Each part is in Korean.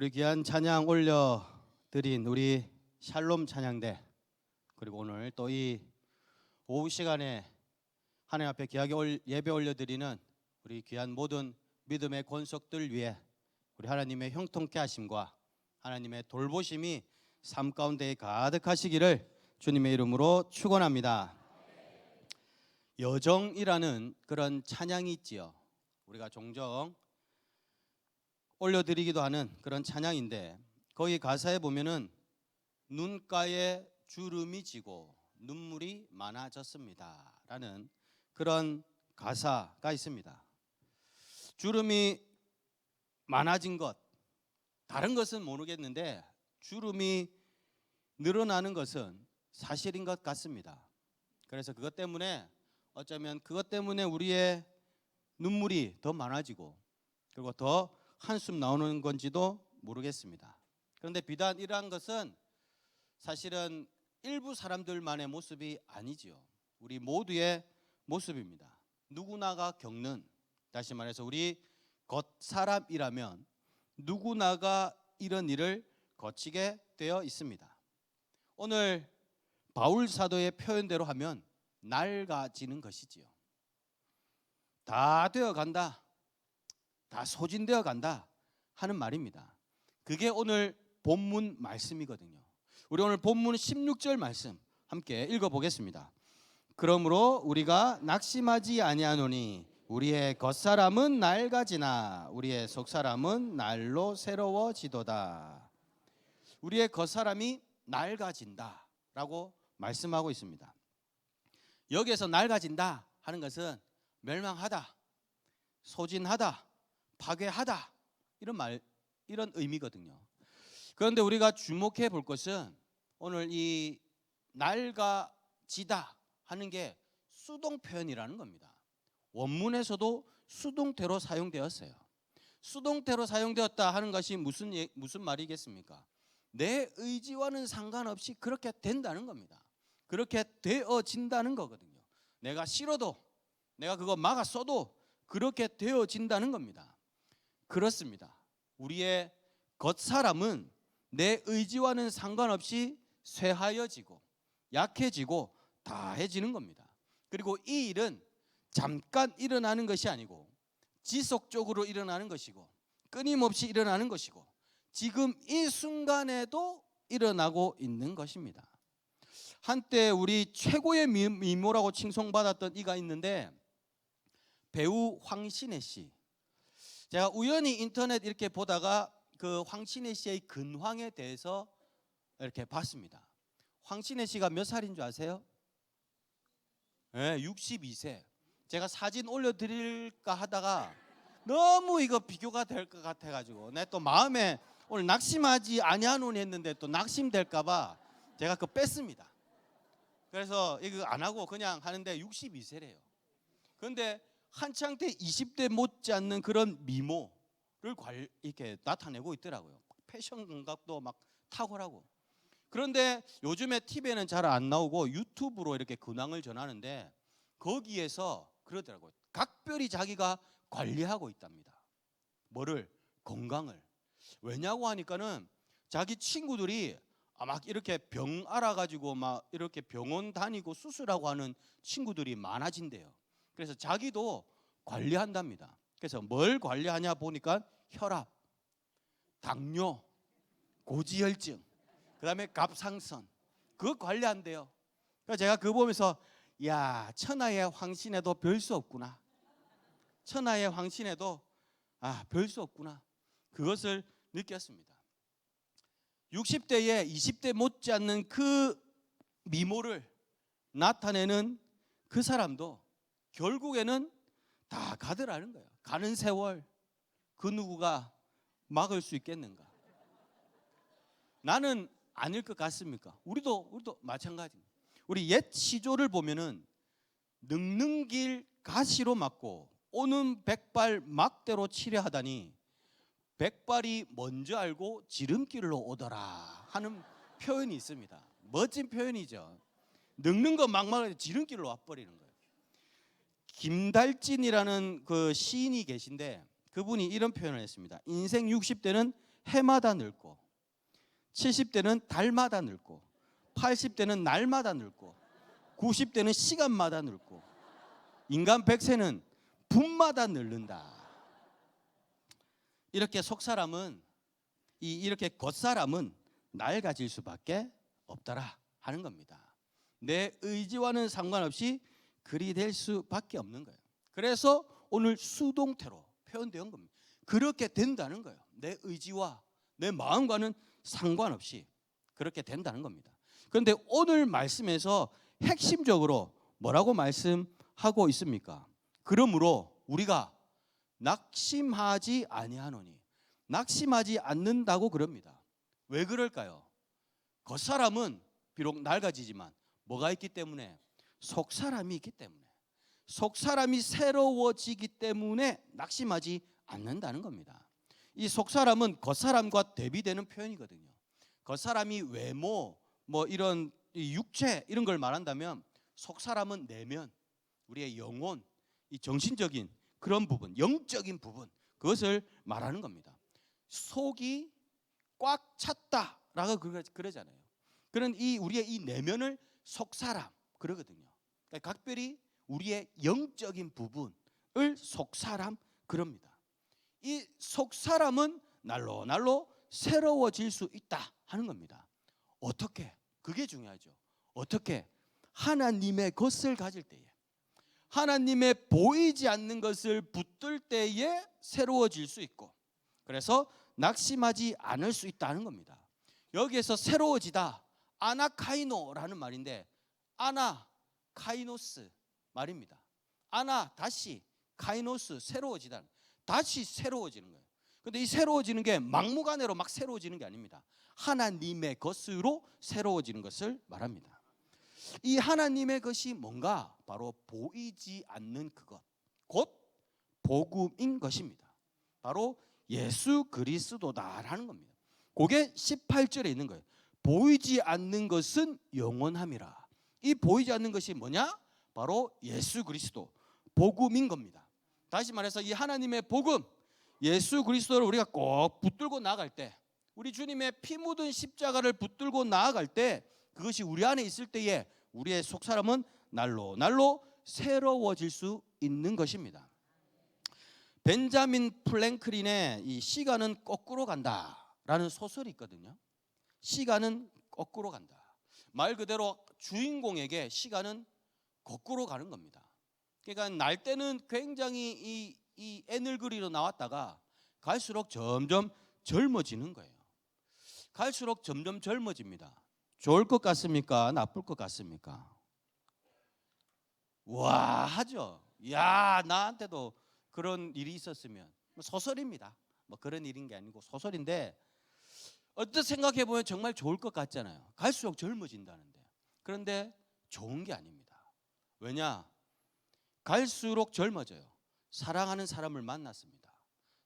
우리 귀한 찬양 올려 드린 우리 샬롬 찬양대 그리고 오늘 또 이 오후 시간에 하나님 앞에 귀하게 올- 예배 올려 드리는 우리 귀한 모든 믿음의 권속들 위해 우리 하나님의 형통케 하심과 하나님의 돌보심이 삶 가운데 가득하시기를 주님의 이름으로 축원합니다. 여정이라는 그런 찬양이 있지요. 우리가 종종 올려드리기도 하는 그런 찬양인데 거기 가사에 보면은 눈가에 주름이 지고 눈물이 많아졌습니다 라는 그런 가사가 있습니다. 주름이 많아진 것 다른 것은 모르겠는데 주름이 늘어나는 것은 사실인 것 같습니다. 그래서 그것 때문에 어쩌면 그것 때문에 우리의 눈물이 더 많아지고 그리고 더 한숨 나오는 건지도 모르겠습니다. 그런데 비단 이러한 것은 사실은 일부 사람들만의 모습이 아니지요. 우리 모두의 모습입니다. 누구나가 겪는 다시 말해서 우리 겉 사람이라면 누구나가 이런 일을 거치게 되어 있습니다. 오늘 바울 사도의 표현대로 하면 낡아지는 것이지요. 다 되어 간다. 다 소진되어 간다 하는 말입니다. 그게 오늘 본문 말씀이거든요. 우리 오늘 본문 16절 말씀 함께 읽어 보겠습니다. 그러므로 우리가 낙심하지 아니하노니 우리의 겉사람은 낡아지나 우리의 속사람은 날로 새로워지도다. 우리의 겉사람이 낡아진다라고 말씀하고 있습니다. 여기에서 낡아진다 하는 것은 멸망하다, 소진하다, 파괴하다 이런 말 이런 의미거든요. 그런데 우리가 주목해 볼 것은 오늘 이 낡아지다 하는 게 수동 표현이라는 겁니다. 원문에서도 수동태로 사용되었어요. 수동태로 사용되었다 하는 것이 무슨 예- 무슨 말이겠습니까? 내 의지와는 상관없이 그렇게 된다는 겁니다. 그렇게 되어진다는 거거든요. 내가 싫어도 내가 그거 막아 써도 그렇게 되어진다는 겁니다. 그렇습니다. 우리의 겉사람은 내 의지와는 상관없이 쇠하여지고 약해지고 다해지는 겁니다. 그리고 이 일은 잠깐 일어나는 것이 아니고 지속적으로 일어나는 것이고 끊임없이 일어나는 것이고 지금 이 순간에도 일어나고 있는 것입니다. 한때 우리 최고의 미- 미모라고 칭송받았던 이가 있는데 배우 황신혜 씨. 제가 우연히 인터넷 이렇게 보다가 그 황신혜 씨의 근황에 대해서 이렇게 봤습니다. 황신혜 씨가 몇 살인 줄 아세요? 네, 62세. 제가 사진 올려드릴까 하다가 너무 이거 비교가 될 것 같아가지고 내 또 마음에 오늘 낙심하지 아니하노니 했는데 또 낙심될까봐 제가 그거 뺐습니다. 그래서 이거 안 하고 그냥 하는데 62세래요. 그런데 한창 때 20대 못지않는 그런 미모를 관, 이렇게 나타내고 있더라고요. 패션 감각도 막 탁월하고. 그런데 요즘에 TV에는 잘 안 나오고 유튜브로 이렇게 근황을 전하는데 거기에서 그러더라고요. 각별히 자기가 관리하고 있답니다. 뭐를 건강을 왜냐고 하니까는 자기 친구들이 아, 막 이렇게 병 알아가지고 막 이렇게 병원 다니고 수술하고 하는 친구들이 많아진대요. 그래서 자기도 관리한답니다. 그래서 뭘 관리하냐 보니까 혈압, 당뇨, 고지혈증, 그다음에 갑상선 그거 관리한대요. 그래서 제가 그거 보면서 야 천하의 황신에도 별 수 없구나. 천하의 황신에도 아 별 수 없구나. 그것을 느꼈습니다. 60대에 20대 못지않는 그 미모를 나타내는 그 사람도 결국에는 다 가더라는 거예요. 가는 세월 그 누구가 막을 수 있겠는가? 나는 아닐 것 같습니까? 우리도 우리도 마찬가지. 우리 옛 시조를 보면은 늙는 길 가시로 막고 오는 백발 막대로 치려 하다니 백발이 먼저 알고 지름길로 오더라 하는 표현이 있습니다. 멋진 표현이죠. 늙는 거 막막하게 지름길로 와버리는. 김달진이라는 그 시인이 계신데 그분이 이런 표현을 했습니다. 인생 60대는 해마다 늙고 70대는 달마다 늙고 80대는 날마다 늙고 90대는 시간마다 늙고 인간 100세는 분마다 늙는다. 이렇게 속사람은 이 이렇게 겉사람은 낡아질 수밖에 없더라 하는 겁니다. 내 의지와는 상관없이 그리 될 수밖에 없는 거예요. 그래서 오늘 수동태로 표현된 겁니다. 그렇게 된다는 거예요. 내 의지와 내 마음과는 상관없이 그렇게 된다는 겁니다. 그런데 오늘 말씀에서 핵심적으로 뭐라고 말씀하고 있습니까? 그러므로 우리가 낙심하지 아니하노니 낙심하지 않는다고 그럽니다. 왜 그럴까요? 겉사람은 비록 낡아지지만 뭐가 있기 때문에 속 사람이 있기 때문에 속 사람이 새로워지기 때문에 낙심하지 않는다는 겁니다. 이 속 사람은 겉 사람과 대비되는 표현이거든요. 겉 사람이 외모 뭐 이런 이 육체 이런 걸 말한다면 속 사람은 내면 우리의 영혼 이 정신적인 그런 부분 영적인 부분 그것을 말하는 겁니다. 속이 꽉 찼다라고 그러- 그러잖아요. 그런 이 우리의 이 내면을 속 사람 그러거든요. 그러니까 각별히 우리의 영적인 부분을 속사람 그럽니다. 이 속사람은 날로 날로 새로워질 수 있다 하는 겁니다. 어떻게? 그게 중요하죠. 어떻게? 하나님의 것을 가질 때에 하나님의 보이지 않는 것을 붙들 때에 새로워질 수 있고 그래서 낙심하지 않을 수 있다는 겁니다. 여기에서 새로워지다 아나카이노라는 말인데 아나 카이노스 말입니다. 아나 다시 카이노스 새로워지다 다시 새로워지는 거예요. 근데 이 새로워지는 게 막무가내로 막 새로워지는 게 아닙니다. 하나님의 것으로 새로워지는 것을 말합니다. 이 하나님의 것이 뭔가 바로 보이지 않는 그것 곧 복음인 것입니다. 바로 예수 그리스도다라는 겁니다. 그게 18절에 있는 거예요. 보이지 않는 것은 영원함이라. 이 보이지 않는 것이 뭐냐? 바로 예수 그리스도 복음인 겁니다. 다시 말해서 이 하나님의 복음 예수 그리스도를 우리가 꼭 붙들고 나아갈 때 우리 주님의 피 묻은 십자가를 붙들고 나아갈 때 그것이 우리 안에 있을 때에 우리의 속사람은 날로 날로 새로워질 수 있는 것입니다. 벤자민 플랭클린의 이 시간은 거꾸로 간다라는 소설이 있거든요. 시간은 거꾸로 간다. 말 그대로 주인공에게 시간은 거꾸로 가는 겁니다. 그러니까 날 때는 굉장히 이, 이 애늙으리로 나왔다가 갈수록 점점 젊어지는 거예요. 갈수록 점점 젊어집니다. 좋을 것 같습니까? 나쁠 것 같습니까? 와 하죠. 야 나한테도 그런 일이 있었으면 뭐 소설입니다. 뭐 그런 일인 게 아니고 소설인데 어떻게 생각해 보면 정말 좋을 것 같잖아요. 갈수록 젊어진다는데 그런데 좋은 게 아닙니다. 왜냐? 갈수록 젊어져요. 사랑하는 사람을 만났습니다.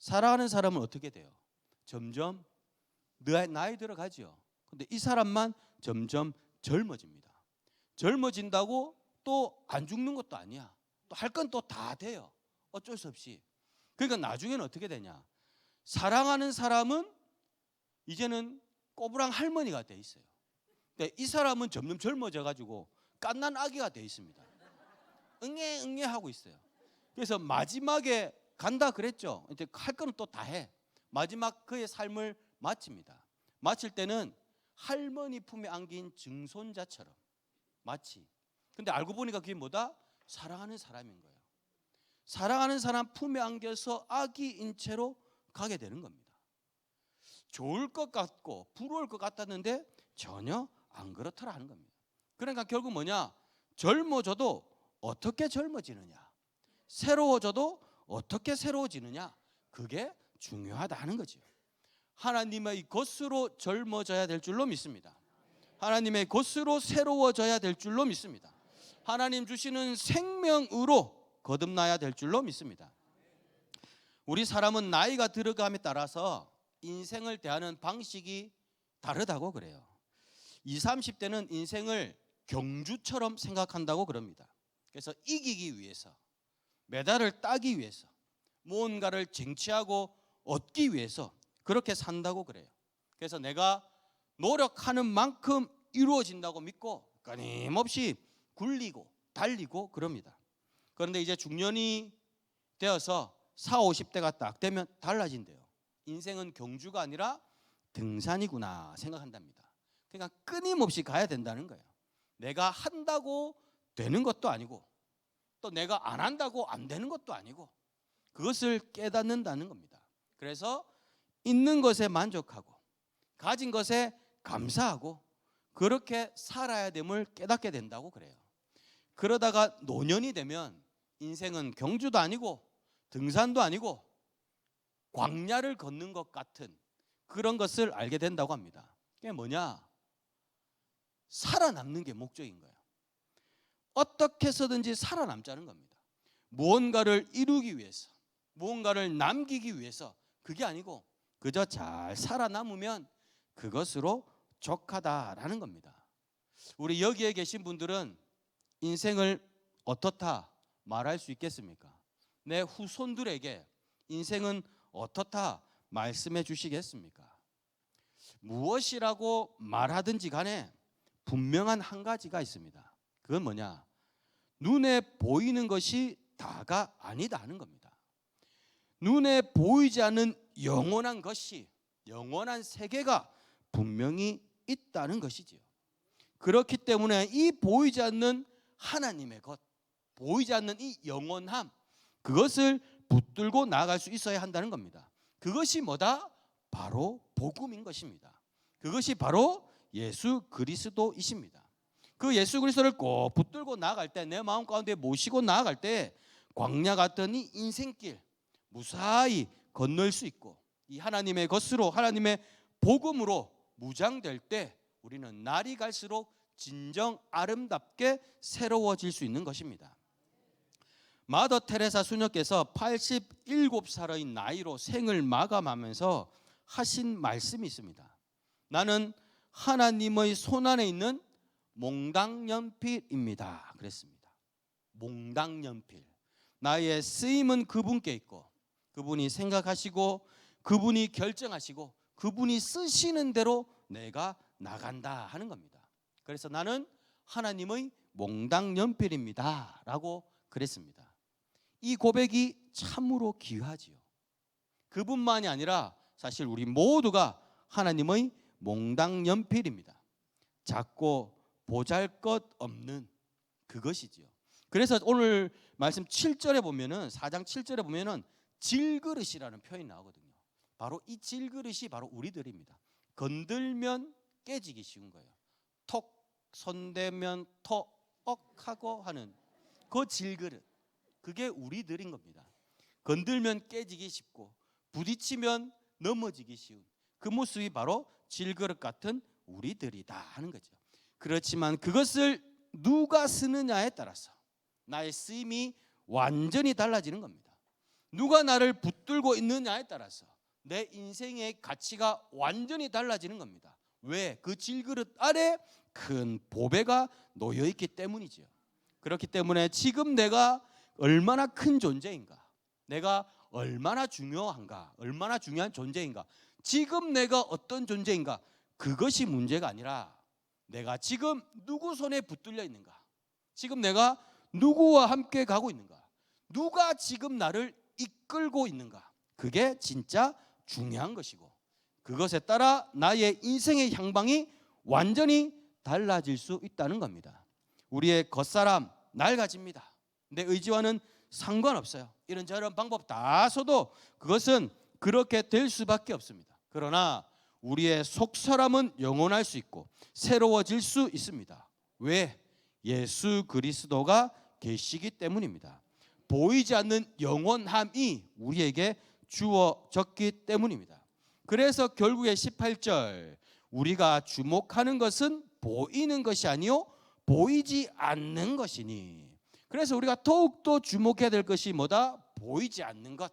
사랑하는 사람은 어떻게 돼요? 점점 나이, 들어가지요. 근데 이 사람만 점점 젊어집니다. 젊어진다고 또 안 죽는 것도 아니야. 또 할 건 또 다 돼요. 어쩔 수 없이. 그러니까 나중에는 어떻게 되냐? 사랑하는 사람은 이제는 꼬부랑 할머니가 돼 있어요. 근데 이 사람은 점점 젊어져 가지고 깐난 아기가 돼 있습니다. 응애 응애 하고 있어요. 그래서 마지막에 간다 그랬죠. 이제 할 거는 또 다 해. 마지막 그의 삶을 마칩니다. 마칠 때는 할머니 품에 안긴 증손자처럼 마치. 근데 알고 보니까 그게 뭐다? 사랑하는 사람인 거예요. 사랑하는 사람 품에 안겨서 아기인 채로 가게 되는 겁니다. 좋을 것 같고 부러울 것 같았는데 전혀 안 그렇더라 하는 겁니다. 그러니까 결국 뭐냐? 젊어져도 어떻게 젊어지느냐? 새로워져도 어떻게 새로워지느냐? 그게 중요하다는 거죠. 하나님의 것으로 젊어져야 될 줄로 믿습니다. 하나님의 것으로 새로워져야 될 줄로 믿습니다. 하나님 주시는 생명으로 거듭나야 될 줄로 믿습니다. 우리 사람은 나이가 들어감에 따라서 인생을 대하는 방식이 다르다고 그래요. 20, 30대는 인생을 경주처럼 생각한다고 그럽니다. 그래서 이기기 위해서 메달을 따기 위해서 무언가를 쟁취하고 얻기 위해서 그렇게 산다고 그래요. 그래서 내가 노력하는 만큼 이루어진다고 믿고 끊임없이 굴리고 달리고 그럽니다. 그런데 이제 중년이 되어서 4, 50대가 딱 되면 달라진대요. 인생은 경주가 아니라 등산이구나 생각한답니다. 그러니까 끊임없이 가야 된다는 거예요. 내가 한다고 되는 것도 아니고 또 내가 안 한다고 안 되는 것도 아니고 그것을 깨닫는다는 겁니다. 그래서 있는 것에 만족하고 가진 것에 감사하고 그렇게 살아야 됨을 깨닫게 된다고 그래요. 그러다가 노년이 되면 인생은 경주도 아니고 등산도 아니고 광야를 걷는 것 같은 그런 것을 알게 된다고 합니다. 그게 뭐냐? 살아남는 게 목적인 거예요. 어떻게 해서든지 살아남자는 겁니다. 무언가를 이루기 위해서, 무언가를 남기기 위해서 그게 아니고 그저 잘 살아남으면 그것으로 족하다라는 겁니다. 우리 여기에 계신 분들은 인생을 어떻다 말할 수 있겠습니까? 내 후손들에게 인생은 어떻다 말씀해 주시겠습니까? 무엇이라고 말하든지 간에 분명한 한 가지가 있습니다. 그건 뭐냐? 눈에 보이는 것이 다가 아니다 하는 겁니다. 눈에 보이지 않는 영원한 것이 영원한 세계가 분명히 있다는 것이지요. 그렇기 때문에 이 보이지 않는 하나님의 것, 보이지 않는 이 영원함, 그것을 붙들고 나아갈 수 있어야 한다는 겁니다. 그것이 뭐다? 바로 복음인 것입니다. 그것이 바로 예수 그리스도이십니다. 그 예수 그리스도를 꼭 붙들고 나아갈 때 내 마음 가운데 모시고 나아갈 때 광야 같던 이 인생길 무사히 건널 수 있고 이 하나님의 것으로 하나님의 복음으로 무장될 때 우리는 날이 갈수록 진정 아름답게 새로워질 수 있는 것입니다. 마더 테레사 수녀께서 87살의 나이로 생을 마감하면서 하신 말씀이 있습니다. 나는 하나님의 손안에 있는 몽당연필입니다. 그랬습니다. 몽당연필. 나의 쓰임은 그분께 있고 그분이 생각하시고 그분이 결정하시고 그분이 쓰시는 대로 내가 나간다 하는 겁니다. 그래서 나는 하나님의 몽당연필입니다 라고 그랬습니다. 이 고백이 참으로 귀하지요. 그분만이 아니라 사실 우리 모두가 하나님의 몽당 연필입니다. 작고 보잘것 없는 그것이지요. 그래서 오늘 말씀 7절에 보면은 4장 7절에 보면은 질그릇이라는 표현이 나오거든요. 바로 이 질그릇이 바로 우리들입니다. 건들면 깨지기 쉬운 거예요. 톡 손대면 톡 억 하고 하는 그 질그릇. 그게 우리들인 겁니다. 건들면 깨지기 쉽고 부딪히면 넘어지기 쉬운 그 모습이 바로 질그릇 같은 우리들이다 하는 거죠. 그렇지만 그것을 누가 쓰느냐에 따라서 나의 쓰임이 완전히 달라지는 겁니다. 누가 나를 붙들고 있느냐에 따라서 내 인생의 가치가 완전히 달라지는 겁니다. 왜? 그 질그릇 아래 큰 보배가 놓여 있기 때문이지요. 그렇기 때문에 지금 내가 얼마나 큰 존재인가? 내가 얼마나 중요한가? 얼마나 중요한 존재인가? 지금 내가 어떤 존재인가? 그것이 문제가 아니라 내가 지금 누구 손에 붙들려 있는가? 지금 내가 누구와 함께 가고 있는가? 누가 지금 나를 이끌고 있는가? 그게 진짜 중요한 것이고 그것에 따라 나의 인생의 향방이 완전히 달라질 수 있다는 겁니다. 우리의 겉사람 낡아집니다. 내 의지와는 상관없어요. 이런저런 방법 다 써도 그것은 그렇게 될 수밖에 없습니다. 그러나 우리의 속 사람은 영원할 수 있고 새로워질 수 있습니다. 왜? 예수 그리스도가 계시기 때문입니다. 보이지 않는 영원함이 우리에게 주어졌기 때문입니다. 그래서 결국에 18절 우리가 주목하는 것은 보이는 것이 아니요 보이지 않는 것이니 그래서 우리가 더욱더 주목해야 될 것이 뭐다? 보이지 않는 것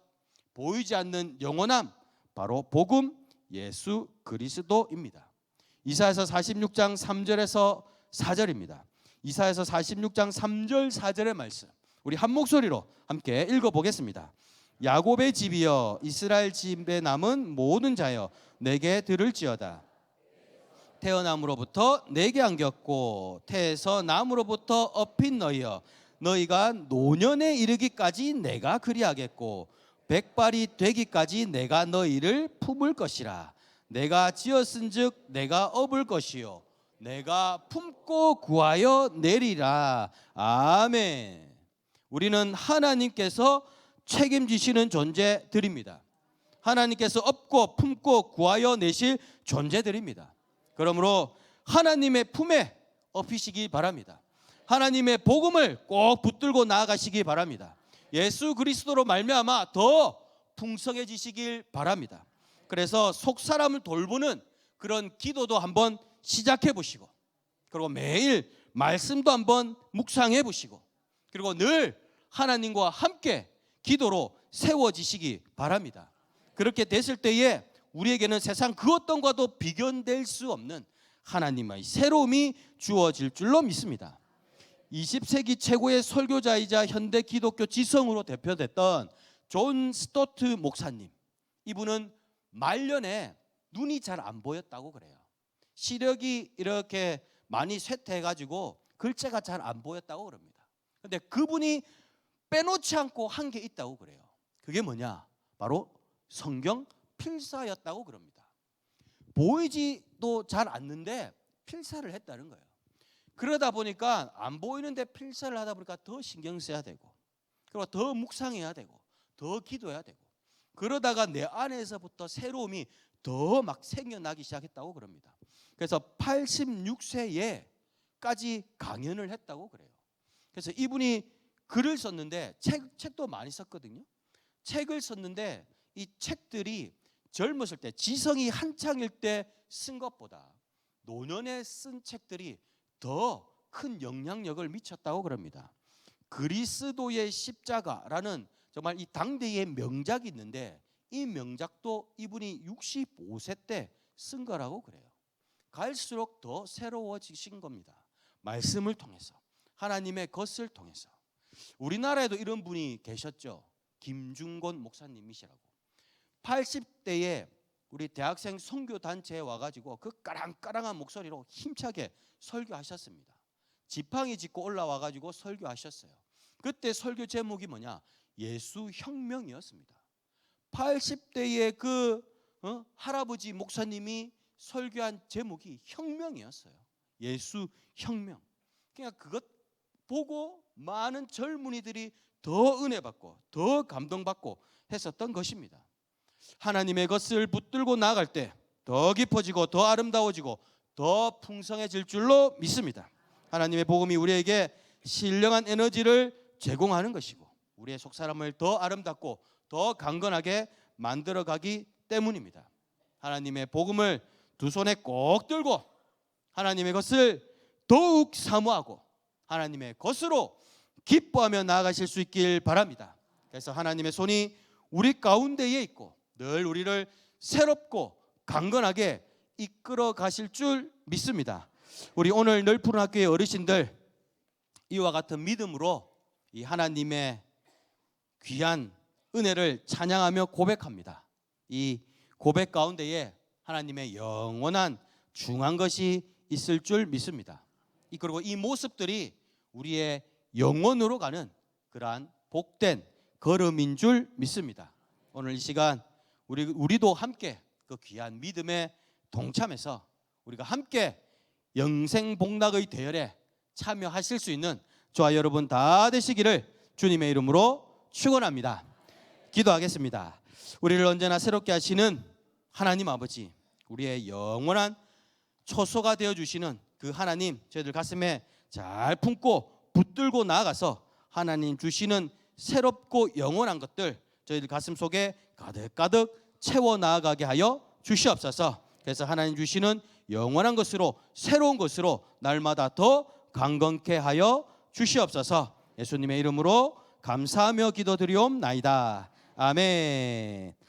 보이지 않는 영원함 바로 복음 예수 그리스도입니다. 이사야서 46장 3절에서 4절입니다. 이사야서 46장 3절 4절의 말씀 우리 한 목소리로 함께 읽어 보겠습니다. 야곱의 집이여 이스라엘 집에 남은 모든 자여 내게 들을지어다 태어남으로부터 내게 안겼고 태에서 남으로부터 업힌 너희여 너희가 노년에 이르기까지 내가 그리하겠고 백발이 되기까지 내가 너희를 품을 것이라. 내가 지었은즉 내가 업을 것이요. 내가 품고 구하여 내리라. 아멘. 우리는 하나님께서 책임지시는 존재들입니다. 하나님께서 업고 품고 구하여 내실 존재들입니다. 그러므로 하나님의 품에 업히시기 바랍니다. 하나님의 복음을 꼭 붙들고 나아가시기 바랍니다. 예수 그리스도로 말미암아 더 풍성해지시길 바랍니다. 그래서 속 사람을 돌보는 그런 기도도 한번 시작해 보시고 그리고 매일 말씀도 한번 묵상해 보시고 그리고 늘 하나님과 함께 기도로 세워지시기 바랍니다. 그렇게 됐을 때에 우리에게는 세상 그 어떤 과도 비견될 수 없는 하나님의 새로움이 주어질 줄로 믿습니다. 20세기 최고의 설교자이자 현대 기독교 지성으로 대표됐던 존 스토트 목사님. 이분은 말년에 눈이 잘 안 보였다고 그래요. 시력이 이렇게 많이 쇠퇴해 가지고 글자가 잘 안 보였다고 그럽니다. 근데 그분이 빼놓지 않고 한 게 있다고 그래요. 그게 뭐냐? 바로 성경 필사였다고 그럽니다. 보이지도 잘 않는데 필사를 했다는 거예요. 그러다 보니까 안 보이는데 필사를 하다 보니까 더 신경 써야 되고 그리고 더 묵상해야 되고 더 기도해야 되고 그러다가 내 안에서부터 새로움이 더 막 생겨나기 시작했다고 그럽니다. 그래서 86세에까지 강연을 했다고 그래요. 그래서 이분이 글을 썼는데 책, 책도 많이 썼거든요. 책을 썼는데 이 책들이 젊었을 때 지성이 한창일 때 쓴 것보다 노년에 쓴 책들이 더 큰 영향력을 미쳤다고 그럽니다. 그리스도의 십자가라는 정말 이 당대의 명작이 있는데 이 명작도 이분이 65세 때 쓴 거라고 그래요. 갈수록 더 새로워지신 겁니다. 말씀을 통해서 하나님의 것을 통해서 우리나라에도 이런 분이 계셨죠. 김중곤 목사님이시라고. 80대에 우리 대학생 선교 단체에 와가지고 그 까랑까랑한 목소리로 힘차게 설교하셨습니다. 지팡이 짚고 올라와가지고 설교하셨어요. 그때 설교 제목이 뭐냐? 예수 혁명이었습니다. 80대의 그 어? 할아버지 목사님이 설교한 제목이 혁명이었어요. 예수 혁명. 그러니까 그것 보고 많은 젊은이들이 더 은혜 받고 더 감동 받고 했었던 것입니다. 하나님의 것을 붙들고 나아갈 때 더 깊어지고 더 아름다워지고 더 풍성해질 줄로 믿습니다. 하나님의 복음이 우리에게 신령한 에너지를 제공하는 것이고 우리의 속 사람을 더 아름답고 더 강건하게 만들어 가기 때문입니다. 하나님의 복음을 두 손에 꼭 들고 하나님의 것을 더욱 사모하고 하나님의 것으로 기뻐하며 나아가실 수 있길 바랍니다. 그래서 하나님의 손이 우리 가운데에 있고 늘 우리를 새롭고 강건하게 이끌어 가실 줄 믿습니다. 우리 오늘 넓은 학교의 어르신들 이와 같은 믿음으로 이 하나님의 귀한 은혜를 찬양하며 고백합니다. 이 고백 가운데에 하나님의 영원한 중한 것이 있을 줄 믿습니다. 이 그리고 이 모습들이 우리의 영원으로 가는 그러한 복된 걸음인 줄 믿습니다. 오늘 이 시간 우리 우리도 함께 그 귀한 믿음에 동참해서 우리가 함께 영생 복락의 대열에 참여하실 수 있는 저와 여러분 다 되시기를 주님의 이름으로 축원합니다. 기도하겠습니다. 우리를 언제나 새롭게 하시는 하나님 아버지, 우리의 영원한 초소가 되어 주시는 그 하나님 저희들 가슴에 잘 품고 붙들고 나아가서 하나님 주시는 새롭고 영원한 것들 저희들 가슴 속에 가득가득 채워 나아가게 하여 주시옵소서. 그래서 하나님 주시는 영원한 것으로 새로운 것으로 날마다 더 강건케 하여 주시옵소서. 예수님의 이름으로 감사하며 기도드리옵나이다. 아멘.